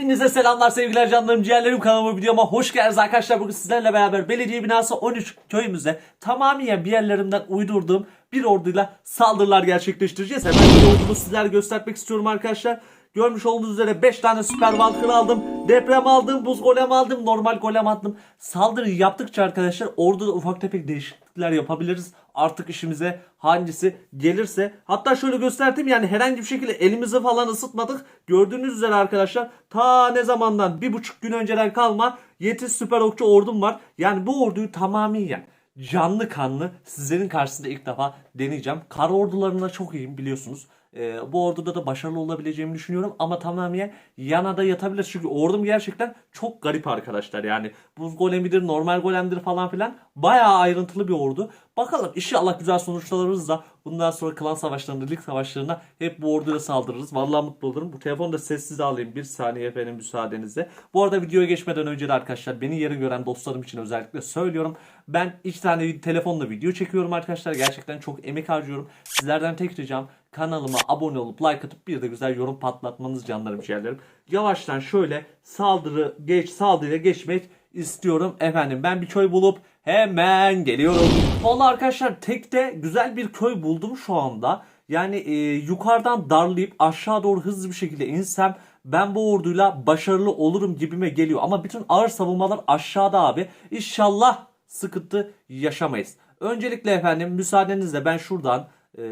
Hepinize selamlar sevgiler canlarım ciğerlerim kanalıma videoma hoş geldiniz arkadaşlar. Bugün sizlerle beraber belediye binası 13 köyümüzde tamamen bir yerlerimden uydurduğum bir orduyla saldırılar gerçekleştireceğiz. Hemen bir ordumu sizlere göstermek istiyorum arkadaşlar. Görmüş olduğunuz üzere 5 tane süper valkır aldım. Deprem aldım, buz golem aldım, normal golem aldım. Saldırıyı yaptıkça arkadaşlar orduda ufak tefek değişiklikler yapabiliriz. Artık işimize hangisi gelirse. Hatta şöyle göstereyim yani herhangi bir şekilde elimizi falan ısıtmadık. Gördüğünüz üzere arkadaşlar ta ne zamandan bir buçuk gün önceden kalma yetiş süper okçu ordum var. Yani bu orduyu tamamıyla canlı kanlı sizlerin karşısında ilk defa deneyeceğim. Kar ordularına çok iyiyim biliyorsunuz. Ee, bu orduda da başarılı olabileceğimi düşünüyorum ama tamamen yanada yatabilir. Çünkü ordum gerçekten çok garip arkadaşlar. Yani buz golemidir, normal golemdir falan filan. Bayağı ayrıntılı bir ordu. Bakalım inşallah güzel sonuçlarımız da bundan sonra klan savaşlarında, lig savaşlarında hep bu orduyla saldırırız. Vallahi mutlu olurum. Bu telefonu da sessize alayım. Bir saniye efendim müsaadenizle. Bu arada videoya geçmeden önce de arkadaşlar beni yeri gören dostlarım için özellikle söylüyorum. Ben iki tane telefonla video çekiyorum arkadaşlar. Gerçekten çok emek harcıyorum. Sizlerden tek ricam kanalıma abone olup like atıp bir de güzel yorum patlatmanız canlarım ciğerlerim. Yavaştan şöyle saldırı geç saldırıya geçmek istiyorum efendim. Ben bir köy bulup hemen geliyorum. Valla arkadaşlar tekte güzel bir köy buldum şu anda. Yani e, yukarıdan darlayıp aşağı doğru hızlı bir şekilde insem ben bu orduyla başarılı olurum gibime geliyor. Ama bütün ağır savunmalar aşağıda abi. İnşallah sıkıntı yaşamayız. Öncelikle efendim müsaadenizle ben şuradan e,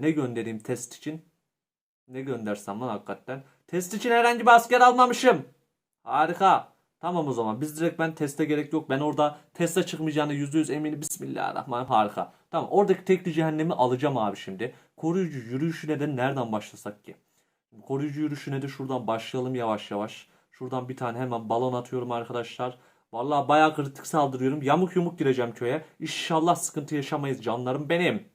ne göndereyim test için? Ne göndersem lan hakikaten. Test için herhangi bir asker almamışım. Harika. Tamam o zaman. Biz direkt ben teste gerek yok. Ben orada teste çıkmayacağını %100 eminim. Bismillahirrahmanirrahim. Harika. Tamam oradaki tekli cehennemi alacağım abi şimdi. Koruyucu yürüyüşüne de nereden başlasak ki? Koruyucu yürüyüşüne de şuradan başlayalım yavaş yavaş. Şuradan bir tane hemen balon atıyorum arkadaşlar. Vallahi bayağı kritik saldırıyorum. Yamuk yumuk gireceğim köye. İnşallah sıkıntı yaşamayız canlarım benim.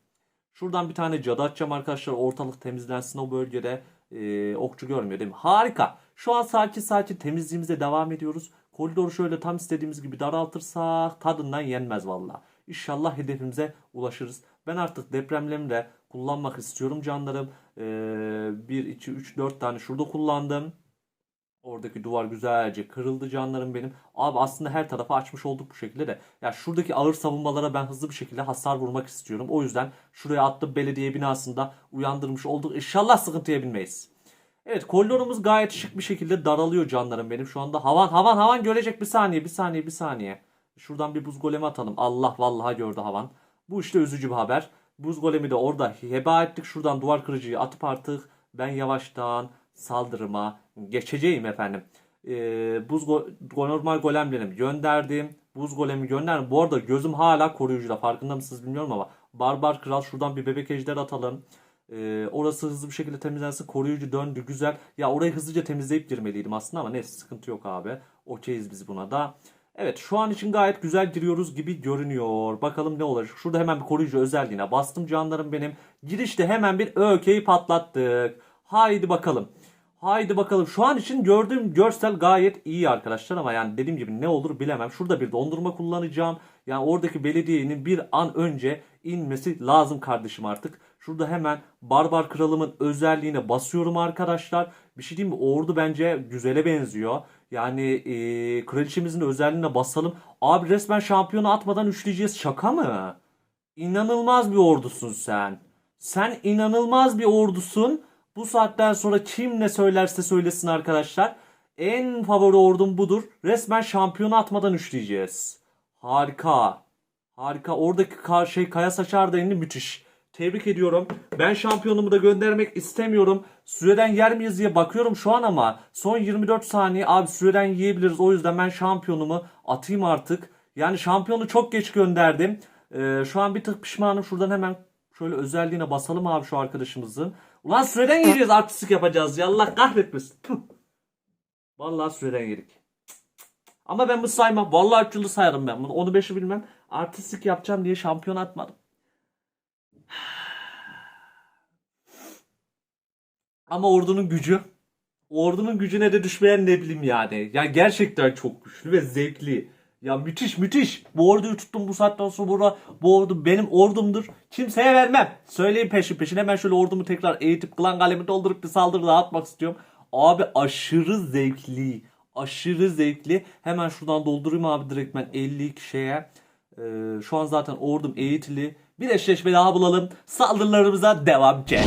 Şuradan bir tane cadı atacağım arkadaşlar. Ortalık temizlensin o bölgede. Ee, okçu görmüyor değil mi? Harika. Şu an sakin sakin temizliğimize devam ediyoruz. Koridoru şöyle tam istediğimiz gibi daraltırsak tadından yenmez valla. İnşallah hedefimize ulaşırız. Ben artık depremlerimi de kullanmak istiyorum canlarım. Ee, 1, 2, 3, 4 tane şurada kullandım. Oradaki duvar güzelce kırıldı canlarım benim. Abi aslında her tarafa açmış olduk bu şekilde de. Ya şuradaki ağır savunmalara ben hızlı bir şekilde hasar vurmak istiyorum. O yüzden şuraya attım belediye binasında uyandırmış olduk. İnşallah sıkıntıya binmeyiz. Evet koridorumuz gayet şık bir şekilde daralıyor canlarım benim. Şu anda havan havan havan görecek bir saniye bir saniye bir saniye. Şuradan bir buz golemi atalım. Allah vallahi gördü havan. Bu işte üzücü bir haber. Buz golemi de orada heba ettik. Şuradan duvar kırıcıyı atıp artık ben yavaştan saldırıma geçeceğim efendim. Ee, buz go normal golemlerimi gönderdim. Buz golemi gönderdim. Bu arada gözüm hala koruyucuda. Farkında mısınız bilmiyorum ama. Barbar Kral şuradan bir bebek ejder atalım. Ee, orası hızlı bir şekilde temizlensin. Koruyucu döndü güzel. Ya orayı hızlıca temizleyip girmeliydim aslında ama neyse sıkıntı yok abi. Okeyiz biz buna da. Evet şu an için gayet güzel giriyoruz gibi görünüyor. Bakalım ne olacak. Şurada hemen bir koruyucu özelliğine bastım canlarım benim. Girişte hemen bir ökeyi patlattık. Haydi bakalım. Haydi bakalım. Şu an için gördüğüm görsel gayet iyi arkadaşlar ama yani dediğim gibi ne olur bilemem. Şurada bir dondurma kullanacağım. Yani oradaki belediyenin bir an önce inmesi lazım kardeşim artık. Şurada hemen Barbar Kralımın özelliğine basıyorum arkadaşlar. Bir şey diyeyim mi? Ordu bence güzele benziyor. Yani e, kraliçemizin özelliğine basalım. Abi resmen şampiyonu atmadan üçleyeceğiz. Şaka mı? İnanılmaz bir ordusun sen. Sen inanılmaz bir ordusun. Bu saatten sonra kim ne söylerse söylesin arkadaşlar. En favori ordum budur. Resmen şampiyonu atmadan üçleyeceğiz. Harika. Harika. Oradaki kar şey Kaya Saçar da müthiş. Tebrik ediyorum. Ben şampiyonumu da göndermek istemiyorum. Süreden yer miyiz diye bakıyorum şu an ama son 24 saniye abi süreden yiyebiliriz. O yüzden ben şampiyonumu atayım artık. Yani şampiyonu çok geç gönderdim. Ee, şu an bir tık pişmanım. Şuradan hemen şöyle özelliğine basalım abi şu arkadaşımızın. Ulan süreden yiyeceğiz artistik yapacağız ya Allah kahretmesin. Vallahi süreden yedik. Ama ben bu saymam. Vallahi 3 yılı sayarım ben bunu. Onu 5'i bilmem. Artistik yapacağım diye şampiyon atmadım. Ama ordunun gücü. Ordunun gücüne de düşmeyen ne bileyim yani. Ya gerçekten çok güçlü ve zevkli. Ya müthiş müthiş. Bu orduyu tuttum bu saatten sonra bu ordu benim ordumdur. Kimseye vermem. Söyleyeyim peşin peşin. Hemen şöyle ordumu tekrar eğitip klan kalemi doldurup bir saldırı daha atmak istiyorum. Abi aşırı zevkli. Aşırı zevkli. Hemen şuradan doldurayım abi direktmen 52 şeye. Ee, şu an zaten ordum eğitili. Bir eşleşme daha bulalım. Saldırılarımıza devam ki.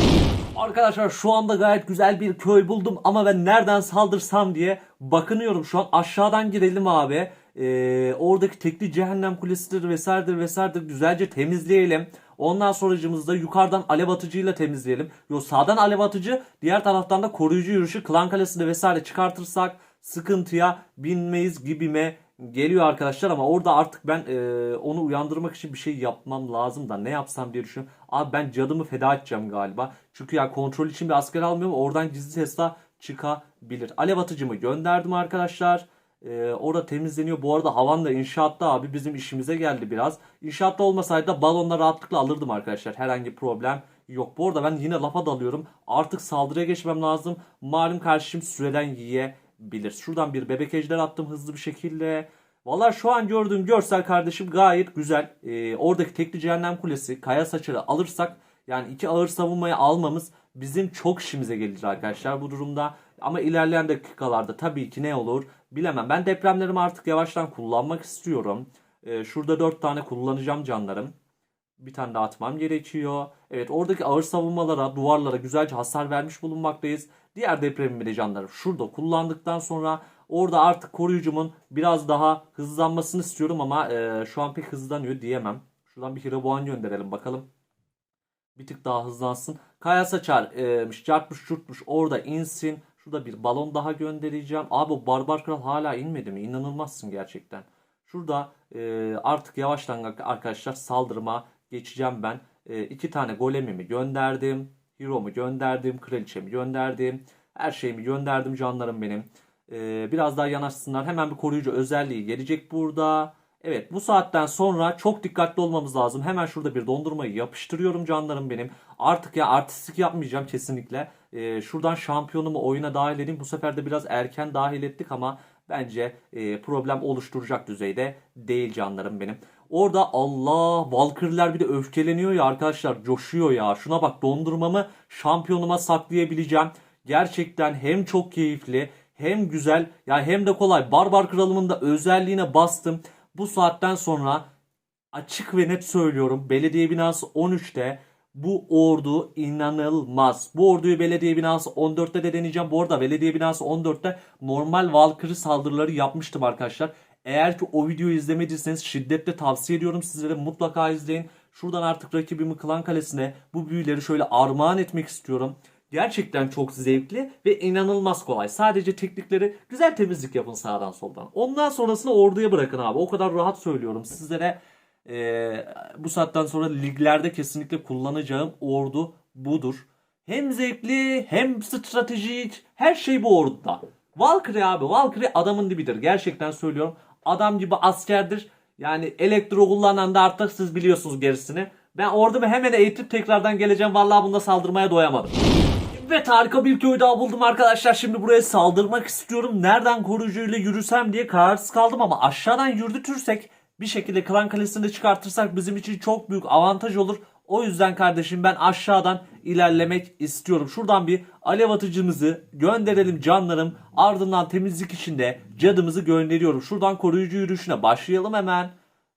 Arkadaşlar şu anda gayet güzel bir köy buldum ama ben nereden saldırsam diye bakınıyorum şu an. Aşağıdan girelim abi. Ee, oradaki tekli cehennem kulesidir vesairedir vesairedir güzelce temizleyelim. Ondan sonracımızda yukarıdan alev atıcıyla temizleyelim. Yo sağdan alev atıcı diğer taraftan da koruyucu yürüyüşü klan kalesini vesaire çıkartırsak sıkıntıya binmeyiz gibime geliyor arkadaşlar ama orada artık ben e, onu uyandırmak için bir şey yapmam lazım da ne yapsam diye düşünüyorum. Abi ben cadımı feda edeceğim galiba. Çünkü ya kontrol için bir asker almıyorum. Oradan gizli Tesla çıkabilir. Alev atıcımı gönderdim arkadaşlar. E, orada temizleniyor. Bu arada havan da inşaatta abi bizim işimize geldi biraz. İnşaatta olmasaydı da balonla rahatlıkla alırdım arkadaşlar. Herhangi problem yok. Bu arada ben yine lafa dalıyorum. Artık saldırıya geçmem lazım. Malum karşım süreden yiyebilir. Şuradan bir bebek ejder attım hızlı bir şekilde. Valla şu an gördüğüm görsel kardeşim gayet güzel. Ee, oradaki tekli cehennem kulesi, kaya saçarı alırsak yani iki ağır savunmayı almamız bizim çok işimize gelir arkadaşlar bu durumda. Ama ilerleyen dakikalarda tabii ki ne olur bilemem. Ben depremlerimi artık yavaştan kullanmak istiyorum. Ee, şurada dört tane kullanacağım canlarım. Bir tane daha atmam gerekiyor. Evet oradaki ağır savunmalara, duvarlara güzelce hasar vermiş bulunmaktayız. Diğer depremimi de canlarım şurada kullandıktan sonra orada artık koruyucumun biraz daha hızlanmasını istiyorum ama e, şu an pek hızlanıyor diyemem. Şuradan bir Hiraboğan gönderelim bakalım. Bir tık daha hızlansın. Kaya Saçar e, çarpmış çurtmuş orada insin. Şurada bir balon daha göndereceğim. Abi o Barbar Kral hala inmedi mi? İnanılmazsın gerçekten. Şurada e, artık yavaştan arkadaşlar saldırıma geçeceğim ben. E, iki tane golemimi gönderdim. Hero'mu gönderdim. Kraliçemi gönderdim. Her şeyimi gönderdim canlarım benim. E, biraz daha yanaşsınlar. Hemen bir koruyucu özelliği gelecek burada. Evet bu saatten sonra çok dikkatli olmamız lazım. Hemen şurada bir dondurmayı yapıştırıyorum canlarım benim. Artık ya artistik yapmayacağım kesinlikle. Ee, şuradan şampiyonumu oyuna dahil edeyim. Bu sefer de biraz erken dahil ettik ama bence e, problem oluşturacak düzeyde değil canlarım benim. Orada Allah Valkyrie'ler bir de öfkeleniyor ya arkadaşlar coşuyor ya. Şuna bak dondurmamı şampiyonuma saklayabileceğim. Gerçekten hem çok keyifli hem güzel ya hem de kolay. Barbar Kralımın da özelliğine bastım. Bu saatten sonra açık ve net söylüyorum belediye binası 13'te bu ordu inanılmaz. Bu orduyu belediye binası 14'te de deneyeceğim. Bu arada belediye binası 14'te normal Valkyrie saldırıları yapmıştım arkadaşlar. Eğer ki o videoyu izlemediyseniz şiddetle tavsiye ediyorum sizlere mutlaka izleyin. Şuradan artık rakibimi Klan Kalesi'ne bu büyüleri şöyle armağan etmek istiyorum. Gerçekten çok zevkli ve inanılmaz kolay. Sadece teknikleri güzel temizlik yapın sağdan soldan. Ondan sonrasını orduya bırakın abi. O kadar rahat söylüyorum sizlere. Ee, bu saatten sonra liglerde kesinlikle kullanacağım ordu budur. Hem zevkli hem stratejik her şey bu orduda. Valkyrie abi Valkyrie adamın dibidir. Gerçekten söylüyorum. Adam gibi askerdir. Yani elektro kullanan da artık siz biliyorsunuz gerisini. Ben ordumu hemen eğitip tekrardan geleceğim. Vallahi bunda saldırmaya doyamadım. Evet harika bir köy daha buldum arkadaşlar. Şimdi buraya saldırmak istiyorum. Nereden koruyucuyla yürüsem diye kararsız kaldım ama aşağıdan yürütürsek bir şekilde klan kalesini çıkartırsak bizim için çok büyük avantaj olur. O yüzden kardeşim ben aşağıdan ilerlemek istiyorum. Şuradan bir alev atıcımızı gönderelim canlarım. Ardından temizlik içinde cadımızı gönderiyorum. Şuradan koruyucu yürüyüşüne başlayalım hemen.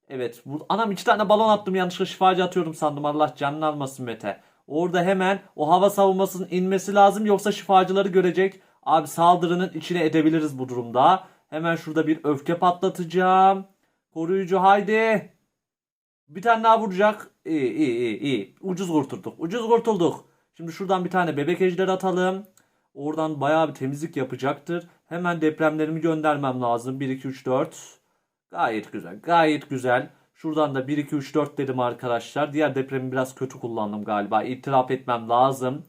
Evet. Bu, anam iki tane balon attım yanlışlıkla şifacı atıyorum sandım. Allah canını almasın Mete. Orada hemen o hava savunmasının inmesi lazım yoksa şifacıları görecek. Abi saldırının içine edebiliriz bu durumda. Hemen şurada bir öfke patlatacağım. Koruyucu haydi. Bir tane daha vuracak. İyi iyi iyi iyi. Ucuz kurtulduk. Ucuz kurtulduk. Şimdi şuradan bir tane bebek ejder atalım. Oradan bayağı bir temizlik yapacaktır. Hemen depremlerimi göndermem lazım. 1 2 3 4. Gayet güzel. Gayet güzel. Şuradan da 1 2 3 4 dedim arkadaşlar. Diğer depremi biraz kötü kullandım galiba. İtiraf etmem lazım.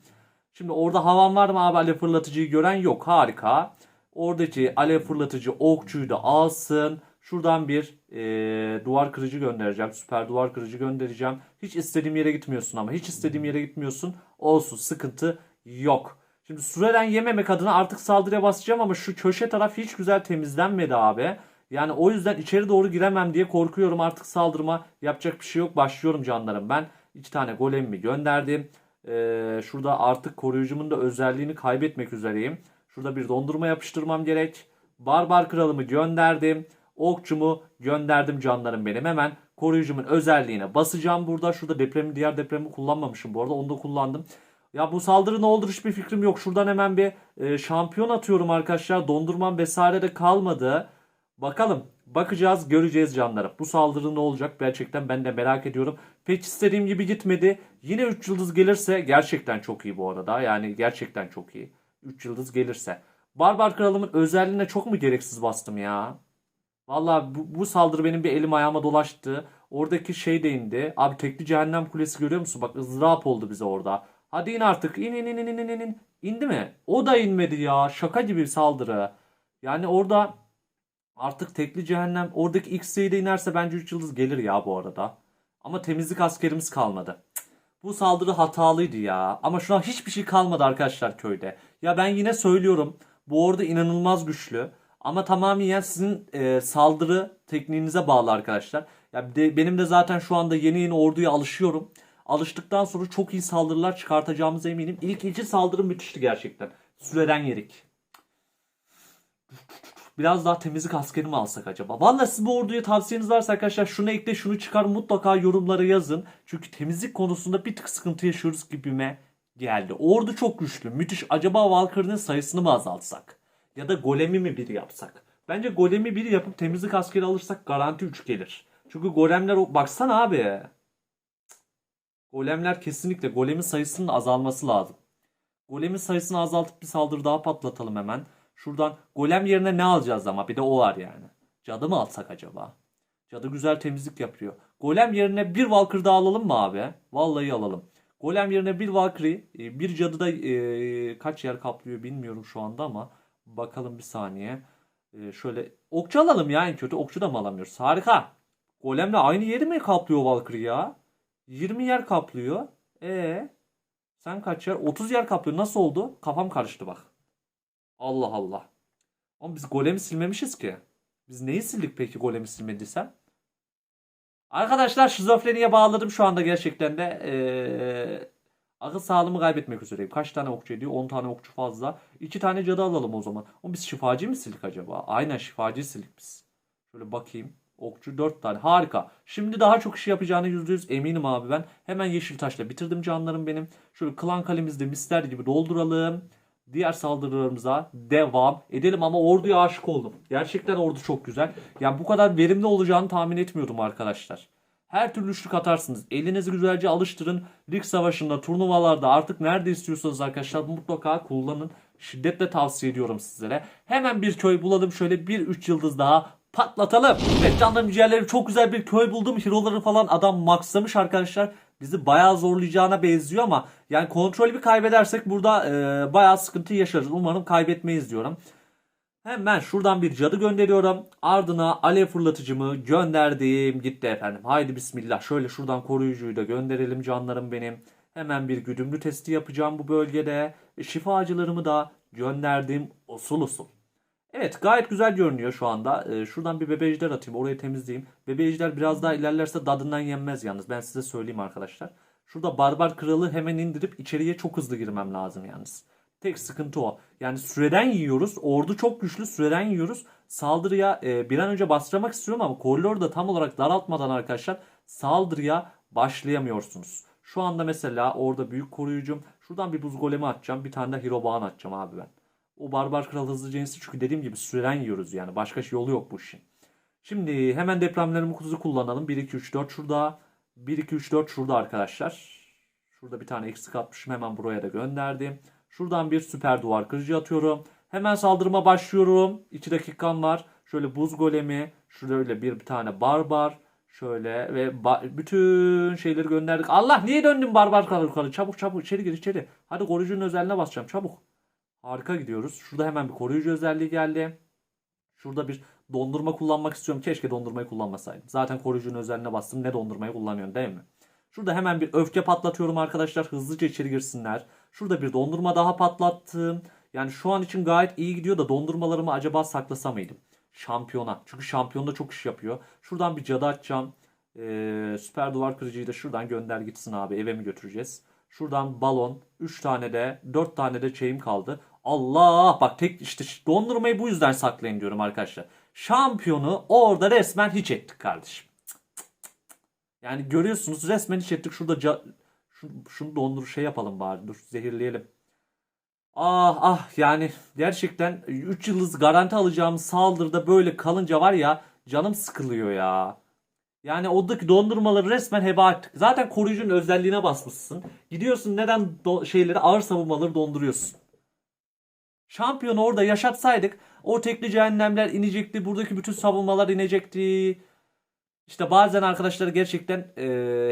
Şimdi orada havan var mı abi alev fırlatıcıyı gören yok. Harika. Oradaki alev fırlatıcı okçuyu da alsın. Şuradan bir e, duvar kırıcı göndereceğim. Süper duvar kırıcı göndereceğim. Hiç istediğim yere gitmiyorsun ama. Hiç istediğim yere gitmiyorsun. Olsun sıkıntı yok. Şimdi süreden yememek adına artık saldırıya basacağım ama şu köşe taraf hiç güzel temizlenmedi abi. Yani o yüzden içeri doğru giremem diye korkuyorum artık saldırıma. Yapacak bir şey yok. Başlıyorum canlarım. Ben iki tane golemimi gönderdim. Ee, şurada artık koruyucumun da özelliğini kaybetmek üzereyim. Şurada bir dondurma yapıştırmam gerek. Barbar kralımı gönderdim. Okçumu gönderdim canlarım benim. Hemen koruyucumun özelliğine basacağım burada. Şurada depremi diğer depremi kullanmamışım bu arada. Onu da kullandım. Ya bu saldırı ne olur hiçbir fikrim yok. Şuradan hemen bir e, şampiyon atıyorum arkadaşlar. Dondurmam vesaire de kalmadı. Bakalım. Bakacağız, göreceğiz canlarım. Bu saldırı ne olacak? Gerçekten ben de merak ediyorum. Pek istediğim gibi gitmedi. Yine 3 yıldız gelirse gerçekten çok iyi bu arada. Yani gerçekten çok iyi. 3 yıldız gelirse. Barbar kralımın özelliğine çok mu gereksiz bastım ya? Valla bu, bu saldırı benim bir elim ayağıma dolaştı. Oradaki şey de indi. Abi tekli cehennem kulesi görüyor musun? Bak ızdırap oldu bize orada. Hadi in artık. İn in in in in in in. İndi mi? O da inmedi ya. Şaka gibi bir saldırı. Yani orada artık tekli cehennem oradaki X de inerse bence 3 yıldız gelir ya bu arada. Ama temizlik askerimiz kalmadı. Bu saldırı hatalıydı ya. Ama şu an hiçbir şey kalmadı arkadaşlar köyde. Ya ben yine söylüyorum. Bu orada inanılmaz güçlü. Ama tamamen sizin e, saldırı tekniğinize bağlı arkadaşlar. Ya de- benim de zaten şu anda yeni yeni orduya alışıyorum. Alıştıktan sonra çok iyi saldırılar çıkartacağımıza eminim. İlk iki saldırı müthişti gerçekten. Süreden yerik. Biraz daha temizlik askeri mi alsak acaba? Vallahi siz bu orduya tavsiyeniz varsa arkadaşlar şunu ekle şunu çıkar mutlaka yorumlara yazın. Çünkü temizlik konusunda bir tık sıkıntı yaşıyoruz gibime geldi. Ordu çok güçlü. Müthiş. Acaba Valkyrie'nin sayısını mı azaltsak? Ya da golemi mi biri yapsak? Bence golemi biri yapıp temizlik askeri alırsak garanti 3 gelir. Çünkü golemler baksana abi. Golemler kesinlikle golemin sayısının azalması lazım. Golemin sayısını azaltıp bir saldırı daha patlatalım hemen. Şuradan golem yerine ne alacağız ama bir de o var yani. Cadı mı alsak acaba? Cadı güzel temizlik yapıyor. Golem yerine bir Valkyrie daha alalım mı abi? Vallahi alalım. Golem yerine bir Valkyrie, bir cadı da e, kaç yer kaplıyor bilmiyorum şu anda ama bakalım bir saniye. E, şöyle okçu alalım ya en kötü. Okçu da mı alamıyoruz? Harika. Golemle aynı yeri mi kaplıyor Valkyrie ya? 20 yer kaplıyor. E sen kaç yer? 30 yer kaplıyor. Nasıl oldu? Kafam karıştı bak. Allah Allah. Ama biz golemi silmemişiz ki. Biz neyi sildik peki golemi silmediysem? Arkadaşlar şizofreniye bağladım şu anda gerçekten de. Ee, akıl sağlığımı kaybetmek üzereyim. Kaç tane okçu ediyor? 10 tane okçu fazla. 2 tane cadı alalım o zaman. O biz şifacı mı sildik acaba? Aynen şifacı sildik biz. Şöyle bakayım. Okçu 4 tane. Harika. Şimdi daha çok iş yapacağını %100 eminim abi ben. Hemen yeşil taşla bitirdim canlarım benim. Şöyle klan kalemizde mister gibi dolduralım. Diğer saldırılarımıza devam edelim ama orduya aşık oldum. Gerçekten ordu çok güzel. Yani bu kadar verimli olacağını tahmin etmiyordum arkadaşlar. Her türlü üçlük atarsınız. Elinizi güzelce alıştırın. Lig savaşında, turnuvalarda artık nerede istiyorsanız arkadaşlar mutlaka kullanın. Şiddetle tavsiye ediyorum sizlere. Hemen bir köy bulalım. Şöyle bir üç yıldız daha patlatalım. Evet canlarım ciğerlerim çok güzel bir köy buldum. Hero'ları falan adam maxlamış arkadaşlar. Bizi bayağı zorlayacağına benziyor ama yani kontrolü bir kaybedersek burada e, bayağı sıkıntı yaşarız. Umarım kaybetmeyiz diyorum. Hemen şuradan bir cadı gönderiyorum. Ardına alev fırlatıcımı gönderdim. Gitti efendim. Haydi bismillah. Şöyle şuradan koruyucuyu da gönderelim canlarım benim. Hemen bir güdümlü testi yapacağım bu bölgede. Şifacılarımı da gönderdim usul usul. Evet gayet güzel görünüyor şu anda. Ee, şuradan bir bebeciler atayım. Orayı temizleyeyim. Bebeciler biraz daha ilerlerse dadından yenmez yalnız. Ben size söyleyeyim arkadaşlar. Şurada barbar kralı hemen indirip içeriye çok hızlı girmem lazım yalnız. Tek sıkıntı o. Yani süreden yiyoruz. Ordu çok güçlü. Süreden yiyoruz. Saldırıya e, bir an önce bastırmak istiyorum ama koridoru da tam olarak daraltmadan arkadaşlar saldırıya başlayamıyorsunuz. Şu anda mesela orada büyük koruyucum. Şuradan bir buz golemi atacağım. Bir tane de hero atacağım abi ben. O barbar kral hızlıca insin çünkü dediğim gibi süreden yiyoruz yani. Başka şey yolu yok bu işin. Şimdi hemen depremlerimi kutusu kullanalım. 1, 2, 3, 4 şurada. 1, 2, 3, 4 şurada arkadaşlar. Şurada bir tane eksik atmışım. Hemen buraya da gönderdim. Şuradan bir süper duvar kırıcı atıyorum. Hemen saldırıma başlıyorum. 2 dakikam var. Şöyle buz golemi. Şöyle bir, tane barbar. Şöyle ve bütün şeyleri gönderdik. Allah niye döndün barbar kralı yukarı? Çabuk çabuk içeri gir içeri. Hadi koruyucunun özelliğine basacağım çabuk. Harika gidiyoruz. Şurada hemen bir koruyucu özelliği geldi. Şurada bir dondurma kullanmak istiyorum. Keşke dondurmayı kullanmasaydım. Zaten koruyucunun özelliğine bastım. Ne dondurmayı kullanıyorsun değil mi? Şurada hemen bir öfke patlatıyorum arkadaşlar. Hızlıca içeri girsinler. Şurada bir dondurma daha patlattım. Yani şu an için gayet iyi gidiyor da dondurmalarımı acaba saklasa mıydım? Şampiyona. Çünkü şampiyonda çok iş yapıyor. Şuradan bir cadı açacağım. Ee, süper duvar kırıcıyı da şuradan gönder gitsin abi. Eve mi götüreceğiz? Şuradan balon. 3 tane de 4 tane de şeyim kaldı. Allah bak tek işte dondurmayı bu yüzden saklayın diyorum arkadaşlar. Şampiyonu orada resmen hiç ettik kardeşim. Yani görüyorsunuz resmen hiç ettik. Şurada ca- şu, şunu dondur şey yapalım bari. Dur zehirleyelim. Ah ah yani gerçekten 3 yıldız garanti alacağım saldırıda böyle kalınca var ya canım sıkılıyor ya. Yani oradaki dondurmaları resmen heba ettik. Zaten koruyucunun özelliğine basmışsın. Gidiyorsun neden şeyleri ağır savunmaları donduruyorsun. Şampiyonu orada yaşatsaydık o tekli cehennemler inecekti. Buradaki bütün savunmalar inecekti. İşte bazen arkadaşlar gerçekten e,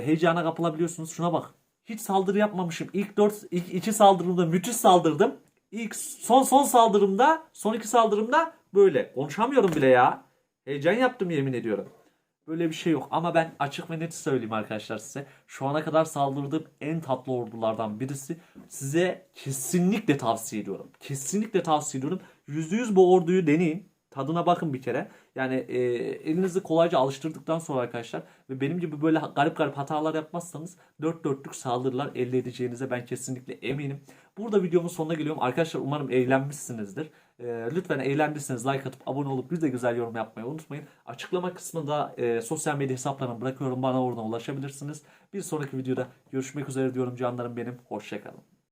heyecana kapılabiliyorsunuz. Şuna bak. Hiç saldırı yapmamışım. İlk 4 ilk 2 saldırımda müthiş saldırdım. İlk son son saldırımda, son iki saldırımda böyle. Konuşamıyorum bile ya. Heyecan yaptım yemin ediyorum. Böyle bir şey yok. Ama ben açık ve net söyleyeyim arkadaşlar size. Şu ana kadar saldırdığım en tatlı ordulardan birisi. Size kesinlikle tavsiye ediyorum. Kesinlikle tavsiye ediyorum. %100 bu orduyu deneyin. Tadına bakın bir kere. Yani e, elinizi kolayca alıştırdıktan sonra arkadaşlar ve benim gibi böyle garip garip hatalar yapmazsanız dört dörtlük saldırılar elde edeceğinize ben kesinlikle eminim. Burada videomun sonuna geliyorum. Arkadaşlar umarım eğlenmişsinizdir. E, lütfen eğlendiyseniz like atıp abone olup bir de güzel yorum yapmayı unutmayın. Açıklama kısmında e, sosyal medya hesaplarımı bırakıyorum. Bana oradan ulaşabilirsiniz. Bir sonraki videoda görüşmek üzere diyorum canlarım benim. Hoşçakalın.